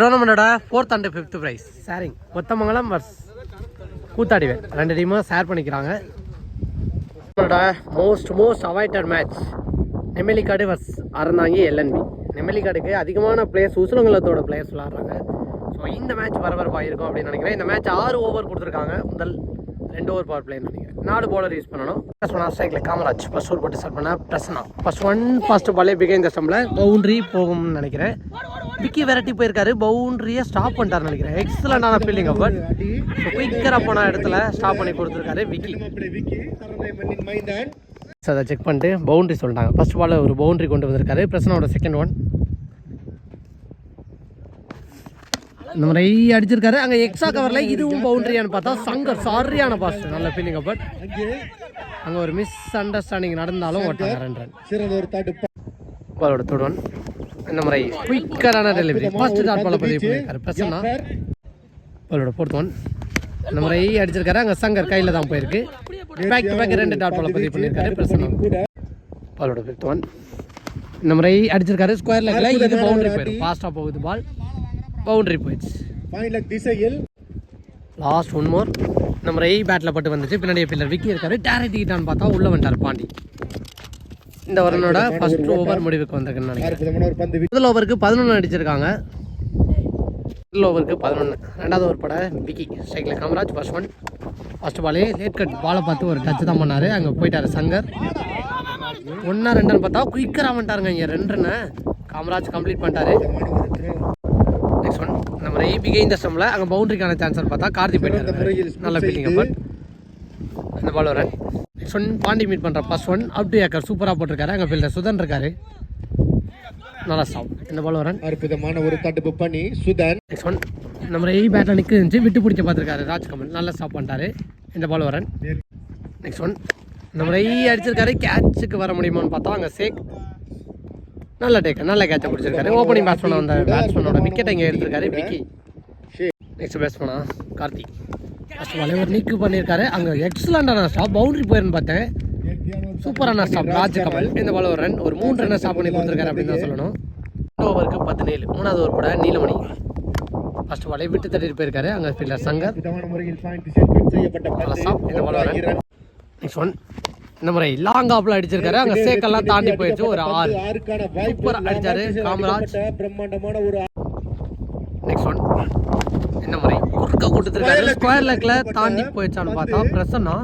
டோர்னமெண்டோட fourth and fifth prize sharing Kothamangalam versus கூத்தாடிவேன் ரெண்டு டீமும் share பண்ணிக்கிறாங்க. Most most avoided match Nemmalikadu versus Aranthangi LNP நெம்மலிக்காடுக்கு அதிகமான players உசுலங்குளத்தோட players விளாட்றாங்க ஸோ இந்த மேட்ச் பரபரப்பாக இருக்கும் அப்படின்னு நினைக்கிறேன். இந்த மேட்ச் ஆறு ஓவர் கொடுத்துருக்காங்க. முதல் ரெண்டு ஓவர் பவர் பிளேயர் நினைக்கிறேன். நாலு பவுலர் யூஸ் பண்ணணும். ஃபர்ஸ்ட் ஒன் ஸ்ட்ரைக்கில் காமராஜ். ஃபர்ஸ்ட் ஓவர் போட்டு ஸ்டார்ட் பண்ண பிரசனா ஃபர்ஸ்ட் ஒன் ஃபர்ஸ்ட் பாலே பிகைன் த பவுண்ட்ரி போகும்னு நினைக்கிறேன். விக்கி வெரைட்டி போயிருக்காரு. பவுண்டரியை ஸ்டாப் பண்ணிட்டாருன்னு நினைக்கிறேன். எக்ஸலண்டான ஃபீல்டிங் பட் குயிக்கராக போன இடத்துல ஸ்டாப் பண்ணி கொடுத்துருக்காரு விக்கி ஸோ அதை செக் பண்ணிட்டு பவுண்டரி சொல்லிட்டாங்க. ஃபர்ஸ்ட் பால் ஒரு பவுண்டரி கொண்டு வந்திருக்காரு. பிரசனோட செகண்ட் ஒன் இந்த மாதிரி அடிச்சிருக்காரு. அங்கே எக்ஸ்ட்ரா கவரில் இதுவும் பவுண்டரியான்னு பார்த்தா சங்கர் சாரியான பாஸ் நல்ல ஃபீலிங் பட் அங்கே ஒரு மிஸ் அண்டர்ஸ்டாண்டிங் நடந்தாலும் ஓட்டாங்க ரெண்டு ரன் பாலோட தொடுவன் இந்த மாதிரி குயிக்கரான டெலிவரி. ஃபர்ஸ்ட் டாட் பால பதிவு. பண்ணியிருக்காரு பிரசன்னா பாலோட ஃபோர்த் ஒன் இந்த மாதிரி அடிச்சிருக்காரு. அங்கே சங்கர் கையில் தான் போயிருக்கு. பேக் டு பேக் ரெண்டு டாட் பால பதிவு பண்ணியிருக்காரு. பிரசன்னா கூட பாலோட ஃபிஃப்த் ஒன் இந்த மாதிரி அடிச்சிருக்காரு. ஸ்கொயர் லெக்கில் இது பவுண்டரி போயிடும். ஃபாஸ்ட்டாக போகுது பால் பவுண்டரி போயிடுச்சு. திசையில். லாஸ்ட் ஒன் மோர் நம்ம ரை பேட்டில் பட்டு வந்துச்சு. பின்னாடி ஃபீல்டர் விக்கி இருக்காரு. டேரக்ட் கிட்டான்னு பார்த்தா உள்ளே வந்துட்டார் பாண்டி. இந்த ஓவரனோட ஃபர்ஸ்ட் ஓவர் முடிவுக்கு வந்திருக்குன்னு ஒரு முதல் ஓவருக்கு பதினொன்று அடிச்சிருக்காங்க. முதல் ஓவருக்கு பதினொன்று ரெண்டாவது ஓவர் பட விக்கி. ஸ்ட்ரைக்கில் காமராஜ் ஃபர்ஸ்ட் ஒன் ஃபர்ஸ்ட் பாலே லேட் கட் பாலை பார்த்து ஒரு டச் தான் பண்ணார். அங்கே போயிட்டாரு சங்கர். ஒன்றா ரெண்டுன்னு பார்த்தா குயிக்கராக வந்துட்டாருங்க இங்கே. ரெண்டு ரன்னு காமராஜ் கம்ப்ளீட் பண்ணிட்டாரு. நெக்ஸ்ட் ஒன் நம்ம ரை பிகை இந்த ஸ்டம்பில் அங்கே பவுண்டரிக்கான சான்ஸ் பார்த்தா கார்த்தி போயிட்டாரு. நல்ல ஃபீலிங் பட் இந்த பால் வர நெக்ஸ்ட் ஒன் பாண்டி மீட் பண்ணுற ஃபர்ஸ்ட் ஒன் அப் டு ஏக்கர் சூப்பராக போட்டிருக்காரு. அங்கே ஃபீல்டர் சுதன் இருக்காரு. நல்லா ஸ்டாப் இந்த பால் வரன் அற்புதமான ஒரு தடுப்பு பண்ணி சுதன். நெக்ஸ்ட் ஒன் நம்ம ஏ பேட்டில் நிற்க இருந்துச்சு விட்டு பிடிச்ச பார்த்துருக்காரு ராஜ்கமல். நல்லா ஸ்டாப் பண்ணிட்டாரு. இந்த பால் வரன் நெக்ஸ்ட் ஒன் நம்ம ஐ அடிச்சிருக்காரு. கேட்சுக்கு வர முடியுமான்னு பார்த்தா அங்கே சேக் நல்ல டேக் நல்ல கேட்சை பிடிச்சிருக்காரு. ஓப்பனிங் பேட்ஸ்மேன் வந்த பேட்ஸ்மேனோட விக்கெட் இங்கே எடுத்திருக்காரு விக்கி நெக்ஸ்ட் பேட்ஸ்மேனா கார்த்தி ஃபஸ்ட் பாலே நீக்கு பண்ணியிருக்காரு. அங்கே எக்ஸலண்டான ஸ்டாப் பவுண்டரி போயிருன்னு பார்த்தேன். சூப்பரான ஸ்டாப் ராஜ்கமல் இந்த பால் ஒரு ரன் ஒரு மூணு ரன்னை ஸ்டாப் பண்ணி கொடுத்துருக்காரு அப்படின்னு தான் சொல்லணும். ஓவருக்கு பதினேழு மூணாவது ஓவர் கூட நீலமணி. ஃபர்ஸ்ட் வலை விட்டு தட்டிட்டு போயிருக்காரு. அங்கே ஃபீல்டர் சங்கர். இந்த பால் நெக்ஸ்ட் ஒன் இந்த முறை லாங் ஆப்ல அடிச்சிருக்காரு. அங்கே சேக்கெல்லாம் தாண்டி போயிடுச்சு. ஒரு ஆறு ஆறுக்கான சூப்பரா அடிச்சாரு. காமராஜ். பிரம்மாண்டமான ஒரு நெக்ஸ்ட் ஒன் இந்த முறை குறுக்க கொடுத்துருக்காரு. ஸ்கொயர் லெக்ல தாண்டி போயிடுச்சான்னு பார்த்தா பிரசன்னா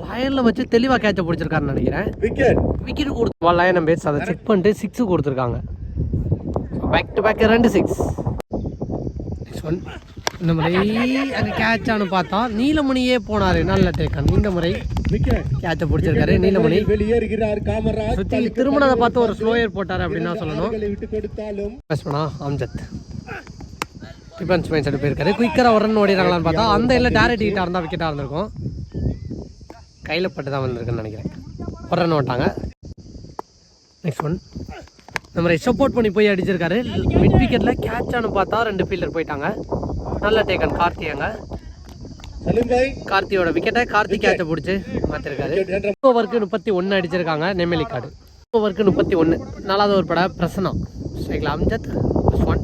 லயனில் வச்சு தெளிவாக கேட்ச பிடிச்சிருக்காருன்னு நினைக்கிறேன். விக்கெட் விக்கெட் கொடுத்து லயனம் பேஸ் அதை செக் பண்ணிட்டு சிக்ஸு கொடுத்துருக்காங்க. பேக் டு பேக் ரெண்டு சிக்ஸ் நெக்ஸ்ட் ஒன் இந்த முறை அங்கே கேட்சான்னு பார்த்தா நீலமணியே போனார். நல்ல டேக்கன் இந்த முறை கேட்சை பிடிச்சிருக்காரு. நீலமணி. வெளியேறுகிறார் காமராஜ். சுற்றி திருமணத்தை பார்த்து ஒரு ஸ்லோயர் போட்டார் அப்படின்னு தான் சொல்லணும். கால்களை விட்டு கொடுத்தாலும் பேட்ஸ்மனா அம்ஜத் டிஃபென்ஸ் மைண்ட் செட் போயிருக்காரு. குயிக்கராக ஒரு ரன் ஓடிறாங்களான்னு பார்த்தா அந்த இல்லை டேரக்ட் ஹீட்டாக இருந்தால் விக்கெட்டாக இருந்திருக்கும். கையில் பட்டு தான் வந்திருக்குன்னு நினைக்கிறேன். ஒரு ரன் ஓட்டாங்க. நெக்ஸ்ட் ஒன் இந்த மாதிரி சப்போர்ட் பண்ணி போய் அடிச்சிருக்காரு. மிட் விக்கெட்டில் கேட்சானு பார்த்தா ரெண்டு ஃபீல்டர் போயிட்டாங்க. நல்ல டேக்கன் கார்த்தி அங்கே. சலீம் பாய். கார்த்தியோட விக்கெட்டை கார்த்தி கேட்சை பிடிச்சி மாற்றிருக்காரு ஓவருக்கு முப்பத்தி ஒன்று அடிச்சிருக்காங்க நெம்மலி கார்டு ஓவருக்கு முப்பத்தி ஒன்று நாலாவது ஒரு பட பிரசனா ஸ்ட்ரைக்கில் அம்ஜத். ஒன்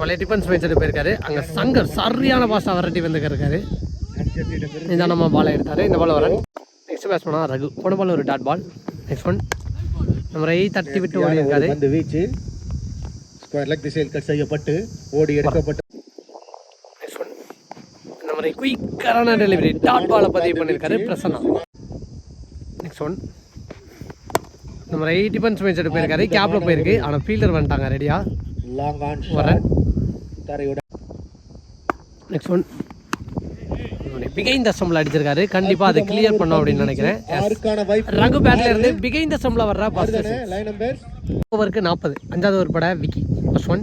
பாலே டிஃபென்ஸ் மேட்ச் போயிருக்காரு. அங்கே சங்கர் சரியான பாஸ் அவரட்டி வந்துருக்காரு இந்த நம்ம பாலை எடுத்தார். இந்த பால் வரன் நெக்ஸ்ட் பேட்ஸ்மேனா ரகு. போன பால் ஒரு டாட் பால் நெக்ஸ்ட் ஒன் நம்ம ரை தட்டி விட்டு ஓடி இருக்காரு பந்து வீச்சு. ஸ்கொயர் லெக் திசையில் கட் செய்யப்பட்டு ஓடி எடுக்கப்பட்டு நெக்ஸ்ட் ஒன் மாதிரி குயிக்கரான டெலிவரி டாட் பாலை பதிவு பண்ணியிருக்காரு பிரசன்னா. நெக்ஸ்ட் ஒன் இந்த மாதிரி டிஃபென்ஸ் மேட்ச் போயிருக்காரு. கேப்பில் போயிருக்கு. ஆனால் ஃபீல்டர் வந்துட்டாங்க. ரெடியா லாங் ஆன் வரேன் தரையுடன் நெக்ஸ்ட் ஒன் பிகைந்த ஸ்டம்பில் அடிச்சிருக்காரு. கண்டிப்பாக அதை கிளியர் பண்ணோம் அப்படின்னு நினைக்கிறேன். ரகு பேட்ல இருந்து பிகைந்த ஸ்டம்பில் வர்ற நம்பர் ஓவருக்கு நாற்பது அஞ்சாவது ஒரு பட விக்கி. ஃபர்ஸ்ட் ஒன்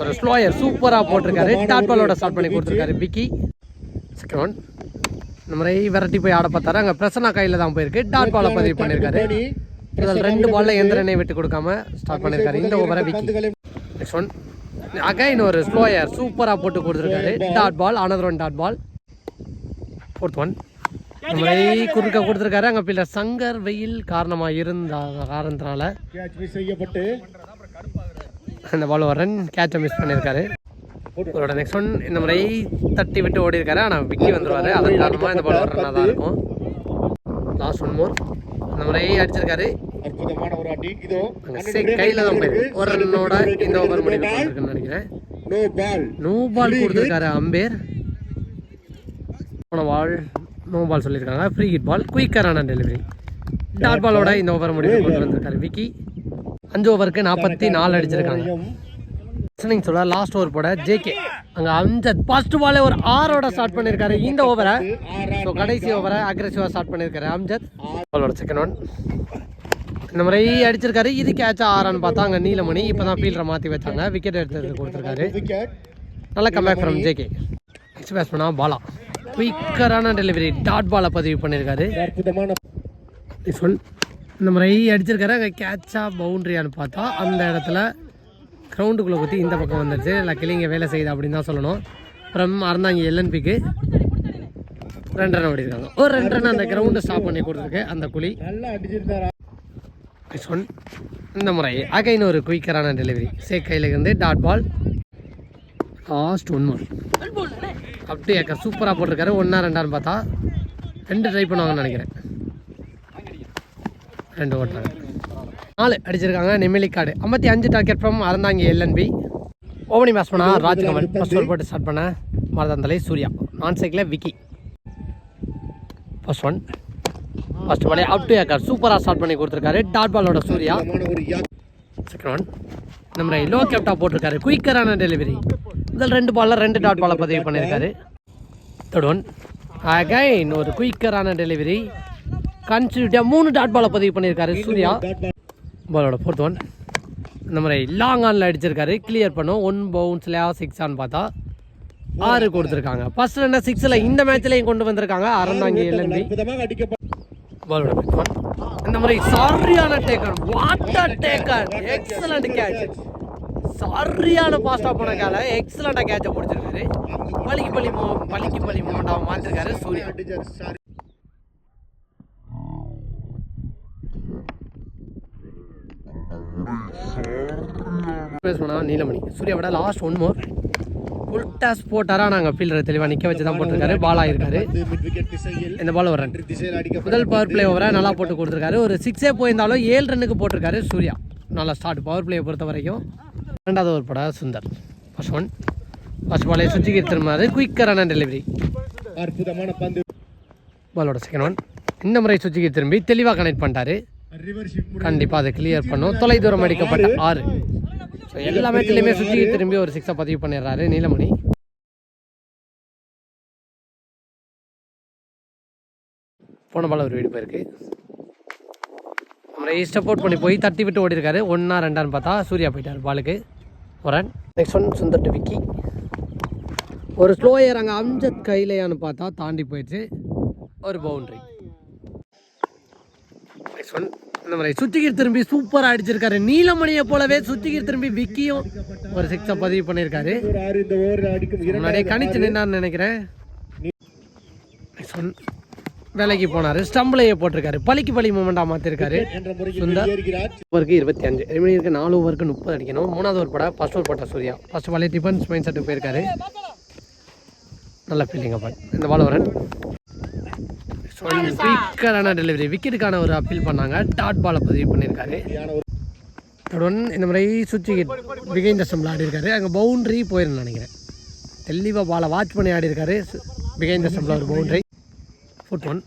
ஒரு ஸ்லோயர் சூப்பராக போட்டிருக்காரு. டாட் பாலோட ஸ்டார்ட் பண்ணி கொடுத்துருக்காரு விக்கி. செகண்ட் ஒன் இந்த மாதிரி விரட்டி போய் ஆட பார்த்தாரு. அங்கே பிரசன்னா கையில் தான் போயிருக்கு. டாட் பாலை பதிவு பண்ணியிருக்காரு முதல் ரெண்டு பால்ல எந்த ரன்னை விட்டு கொடுக்காம ஸ்டார்ட் பண்ணியிருக்காரு இந்த ஓவரை விக்கி. நெக்ஸ்ட் ஒன் அகைன் ஒரு ஸ்லோயர் சூப்பராக போட்டு கொடுத்துருக்காரு. Dot ball another one dot ball fourth one இந்த மாதிரி குறுக்க கொடுத்துருக்காரு. அங்கே பிள்ளை சங்கர் வெயில் காரணமாக இருந்த காரணத்தினால செய்யப்பட்டு. அந்த பால் ஒரு ரன் கேட்சை மிஸ் பண்ணியிருக்காரு. இவரோட நெக்ஸ்ட் ஒன் இந்த முறை தட்டி விட்டு ஓடி இருக்காரு ஆனால் விக்கி வந்துருவாரு. அதன் காரணமாக இந்த பால் ஒரு ரன்னாக தான் இருக்கும். லாஸ்ட் ஒன் மோர் இந்த முறை அடிச்சிருக்காரு. அற்புதமான ஒரு அடி. இதோ கையில் தான் ஒரு ரன்னோட இந்த ஓவர் முடிவு நினைக்கிறேன். நோ பால் நோ பால் கொடுத்துருக்காரு அம்பேர். போன பால் நோ பால் சொல்லியிருக்காங்க. ஃப்ரீ ஹிட் பால் குயிக்கரான டெலிவரி டாட் பாலோட இந்த ஓவர் முடிவு கொண்டு வந்திருக்காரு விக்கி. அஞ்சு ஓவருக்கு நாற்பத்தி நாலு அடிச்சிருக்காங்க. லிசனிங் சொல்ல லாஸ்ட் ஓவர் போட ஜேகே அங்கே அஞ்சத் ஃபர்ஸ்ட் பாலே ஒரு ஆரோட ஸ்டார்ட் பண்ணியிருக்காரு இந்த ஓவரை ஸோ கடைசி ஓவரை அக்ரெசிவாக ஸ்டார்ட் பண்ணியிருக்காரு அம்ஜத். பாலோட செகண்ட் ஒன் இந்த முறை அடிச்சிருக்காரு. இது கேட்ச் ஆறான்னு பார்த்தா அங்கே நீலமணி இப்போ தான் ஃபீல்டரை மாற்றி வச்சாங்க. விக்கெட் எடுத்து கொடுத்துருக்காரு. விக்கெட் நல்ல கம்பேக் ஃப்ரம் ஜேகே நெக்ஸ்ட் பேட்ஸ்மனா பாலா. குயிக்கரான டெலிவரி டாட் பாலை பதிவு பண்ணியிருக்காரு ஒன் இந்த முறை அடிச்சிருக்காரு. அங்கே கேட்சாக பவுண்ட்ரியான்னு பார்த்தா அந்த இடத்துல கிரவுண்டுக்குள்ளே குத்தி இந்த பக்கம் வந்துடுச்சு லக்கிலி இங்கே வேலை செய்யுது அப்படின்னு தான் சொல்லணும். அப்புறம் அறந்தாங்க எல்என்பிக்கு ரெண்டு ரன் ஓடிருக்காங்க ஒரு ரெண்டு ரன் அந்த கிரவுண்டை ஸ்டாப் பண்ணி கொடுத்துருக்கு. அந்த குழி. நல்லா அடிச்சிருந்தாரா நெக்ஸ்ட் ஒன் இந்த முறை அகைன் ஒரு குயிக்கரான டெலிவரி சேக் கையில் இருந்து dot ball last one more அப்படியே அக்கா சூப்பராக போட்டிருக்காரு. ஒன்றா ரெண்டான்னு பார்த்தா ரெண்டு ட்ரை பண்ணுவாங்கன்னு நினைக்கிறேன். ரெண்டு ஓட்டுறாங்க. நாலு அடிச்சிருக்காங்க. நெமிலிக்காடு. ஐம்பத்தி அஞ்சு டார்கெட் ஃப்ரம் அறந்தாங்க எல்என்பி ஓவனி மேட்ச் பண்ணா ராஜ்கமல் ஃபஸ்ட் ஓவர் போட்டு ஸ்டார்ட் பண்ண மரதந்தலை சூர்யா. நான் சைக்கிளில் விக்கி. ஃபஸ்ட் ஒன் ஃபர்ஸ்ட் பாலே அப் டு ஏக்கர் சூப்பராக ஸ்டார்ட் பண்ணி கொடுத்துருக்காரு. டாட் பாலோட சூர்யா. செகண்ட் ஒன் நம்ம லோ கேப்டா போட்டிருக்காரு. குயிக்கரான டெலிவரி முதல் ரெண்டு பாலில் ரெண்டு டாட் பாலை பதிவு பண்ணியிருக்காரு. தேர்ட் ஒன் அகைன் ஒரு குயிக்கரான டெலிவரி கன்சியூட்டியாக மூணு டாட் பாலை பதிவு பண்ணியிருக்காரு சூர்யா. பாலோட ஃபோர்த் ஒன் இந்த மாதிரி லாங் ஆனில் அடிச்சிருக்காரு. கிளியர் பண்ணும். ஒன் பவுன்ஸ்லையா சிக்ஸான்னு பார்த்தா ஆறு கொடுத்துருக்காங்க. ஃபர்ஸ்ட் ரெண்டா சிக்ஸில் இந்த மேட்ச்லையும் கொண்டு வந்திருக்காங்க. அறந்தாங்க எல்என்பி பாலோட பிக் ஒன் இந்த மாதிரி சரியான taker water taker excellent catch சரியான பாஸ்டா போன கால எக்ஸலண்டா கேட்சை பிடிச்சிருக்காரு. பலிக்கு பலி மோ பலிக்கு பலி மூமெண்டாக மாற்றிருக்காரு சூர்யா. சாரி பேசணும்னா நீலமணி. சூர்யாவோட லாஸ்ட் ஒன் மோர் டாஸ் போட்டாரா நாங்கள் ஃபீல்டரை தெளிவாக நிற்க வச்சு தான் போட்டிருக்காரு. பால் ஆயிருக்காரு. இந்த பால் ஒரு ரன் முதல் பவர் பிளே ஓவரை நல்லா போட்டு கொடுத்துருக்காரு. ஒரு சிக்ஸே போயிருந்தாலும் ஏழு ரன்னுக்கு போட்டிருக்காரு சூர்யா. நல்லா ஸ்டார்ட் பவர் பிளேயை பொறுத்த வரைக்கும். ரெண்டாவது ஓவர் போட சுந்தர். ஃபர்ஸ்ட் ஒன் ஃபர்ஸ்ட் பாலே சுஜிக்கு திரும்பினாரு. குயிக்கரான டெலிவரி அற்புதமான பந்து. பாலோட செகண்ட் ஒன் இந்த முறை சுஜிக்கு திரும்பி தெளிவாக கனெக்ட் பண்ணிட்டாரு. கண்டிப்பாக அதை கிளியர் பண்ணும். தொலைதூரம் அடிக்கப்பட்ட ஆறு. ஸோ எல்லா மேட்ச்லையுமே சுஜிக்கு திரும்பி ஒரு சிக்ஸை பதிவு பண்ணிடுறாரு நீலமணி. போன பால் ஒரு வீடு போயிருக்கு. நம்மளை அவுட் பண்ணி போய் தட்டி விட்டு ஓடி இருக்காரு ஒன்றா ரெண்டான்னு பார்த்தா சூர்யா போயிட்டார் பாலுக்கு ஒரு next one Sundar to Vicky. ஒரு ஸ்லோயர் அங்கே அம்ஜத் கையிலையான்னு பார்த்தா தாண்டி போயிடுச்சு. ஒரு பவுண்ட்ரி நெக்ஸ்ட் ஒன் இந்த மாதிரி சுத்திகீர் திரும்பி சூப்பராக அடிச்சிருக்காரு. நீலமணியை போலவே சுத்திகீர் திரும்பி விக்கியும் ஒரு சிக்ஸை பதிவு பண்ணியிருக்காரு. முன்னாடியே கணிச்சு நின்னான்னு நினைக்கிறேன். சொன் வேலைக்கு போனார். ஸ்டம்பிளையே போட்டிருக்காரு. பலிக்கு பலி மூமெண்டாக மாற்றிருக்காரு சுந்தர். ஓவருக்கு இருபத்தி அஞ்சு. ரிமைனிங்க்கு நாலு ஓவருக்கு முப்பது அடிக்கணும். மூணாவது ஓவர் போட ஃபஸ்ட் ஓவர் போட்ட சூர்யா. ஃபஸ்ட் பாலே டிஃபன்ஸ் மைண்ட் செட்டுக்கு போயிருக்காரு. நல்ல ஃபீலிங் அப்பா. இந்த பால் வரன் குயிக்கரான டெலிவரி விக்கெட்டுக்கான ஒரு அப்பீல் பண்ணாங்க. டாட் பாலை பதிவு பண்ணியிருக்காரு. தொடர்ந்து இந்த முறை சுற்றி பிகைந்த ஸ்டம்பில் ஆடி இருக்காரு அங்கே பவுண்ட்ரி போயிருன்னு நினைக்கிறேன். தெளிவாக பாலை வாட்ச் பண்ணி ஆடி இருக்காரு பிகைந்த ஸ்டம்பில் ஒரு பவுண்ட்ரி ஃபுட் ஒன்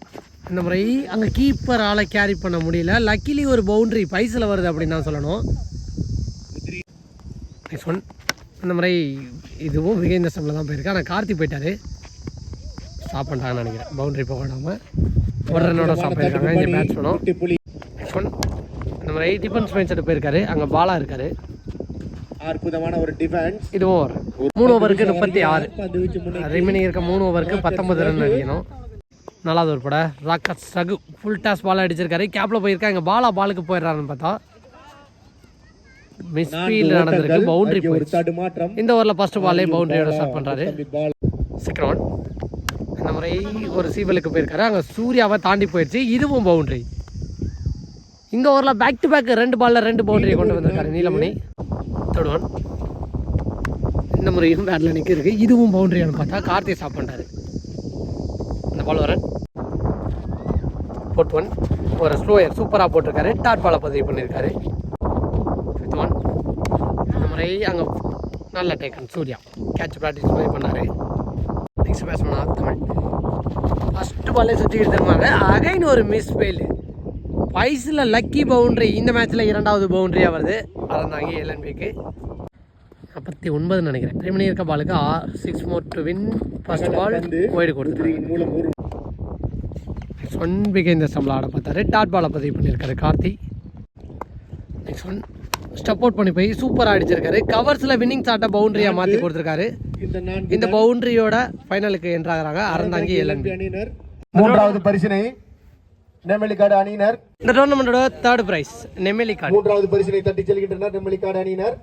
இந்த முறை அங்கே கீப்பரால் கேரி பண்ண முடியல. லக்கிலி ஒரு பவுண்ட்ரி பைஸில் வருது அப்படின்னு தான் சொல்லணும். நெக்ஸ்ட் ஒன் இந்த முறை இதுவும் ஸ்டம்பில் தான் போயிருக்கு. ஆனால் கார்த்தி போயிட்டாரு. ஸ்டாப் பண்ணிட்டாங்கன்னு நினைக்கிறேன். பவுண்ட்ரி போக விடாமல் ஒரு ரன்னோட ஸ்டாப் பண்ணியிருக்காங்க இந்த குட்டி புலி நெக்ஸ்ட் ஒன் இந்த மாதிரி டிஃபென்ஸ் மைண்ட் செட்டு போயிருக்காரு. அங்கே பாலா இருக்காரு. அற்புதமான ஒரு டிஃபென்ஸ் இதுவும் ஒரு மூணு ஓவருக்கு முப்பத்தி ஆறு. ரிமைனிங் இருக்க மூணு ஓவருக்கு பத்தொன்பது ரன் அடிக்கணும். நாலாவது ஒரு பட ராக்கத் சகு ஃபுல் டாஸ் பால் அடிச்சிருக்காரு. கேப்பில் போயிருக்கா? எங்கள் பாலா பாலுக்கு போயிடுறாருன்னு பார்த்தா. மிஸ் ஃபீல்டு நடந்திருக்கு. பவுண்டரி போயிடுச்சு. இந்த ஓவரில் ஃபர்ஸ்ட் பாலே பவுண்டரியோட ஸ்டார்ட் பண்ணுறாரு செகண்ட் ஒன் முறை ஒரு சீவலுக்கு போயிருக்காரு. அங்கே சூர்யாவை தாண்டி போயிடுச்சு இதுவும் பவுண்டரி இந்த ஓவரில் பேக் டு பேக் ரெண்டு பால்ல ரெண்டு பவுண்டரி கொண்டு வந்திருக்காரு நீலமணி. தேர்ட் ஒன் இந்த முறையும் பேட்டில் நிற்கிருக்கு இதுவும் பவுண்டரியானு பார்த்தா கார்த்தி ஸ்டாப் பண்ணுறாரு இந்த பால் வரேன். ஃபோர்த் ஒன் ஒரு ஸ்லோயர் சூப்பராக போட்டிருக்காரு. டாட் பாலை பதிவு பண்ணியிருக்காரு ஃபிஃப்த் ஒன் இந்த முறை அங்கே நல்ல டேக்கன் சூர்யா. கேட்ச் ப்ராக்டிஸ் பண்ணார் நெக்ஸ்ட் பேட்ஸ்மேன் தமிழ் ஃபஸ்ட்டு பாலே சுற்றிக்கிட்டு இருந்தாங்க. அகைன் ஒரு மிஸ் ஃபெயில் வயசில் லக்கி பவுண்ட்ரி இந்த மேட்ச்சில் இரண்டாவது பவுண்ட்ரியாக வருது. அறந்தாங்க எல்என்பிக்கு நாற்பத்தி ஒன்பது நினைக்கிறேன். ட்ரை பண்ணி இருக்க பாலுக்கு ஆ six more to win first ball wide கொடுத்துருக்காங்க ஒன் பிகே இந்த ஸ்டம்பில் ஆட பார்த்தாரு. டாட் பாலை பதிவு பண்ணியிருக்காரு Karthi. Next one stump out பண்ணி போய் சூப்பராக அடிச்சிருக்காரு. கவர்ஸில் வின்னிங் சாட்டை பவுண்டரியாக மாற்றி கொடுத்துருக்காரு. இந்த பவுண்டரியோட ஃபைனலுக்கு என்ட்ராகிறாங்க அறந்தாங்கி எல்என்பி மூன்றாவது பரிசினை நெம்மலிக்காடு அணியினர். இந்த டோர்னமெண்ட்டோட தேர்ட் ப்ரைஸ் நெம்மேலி கார்டு மூன்றாவது பரிசினை தட்டி செல்கின்றனர் நெம்மலிக்காடு அணியினர்.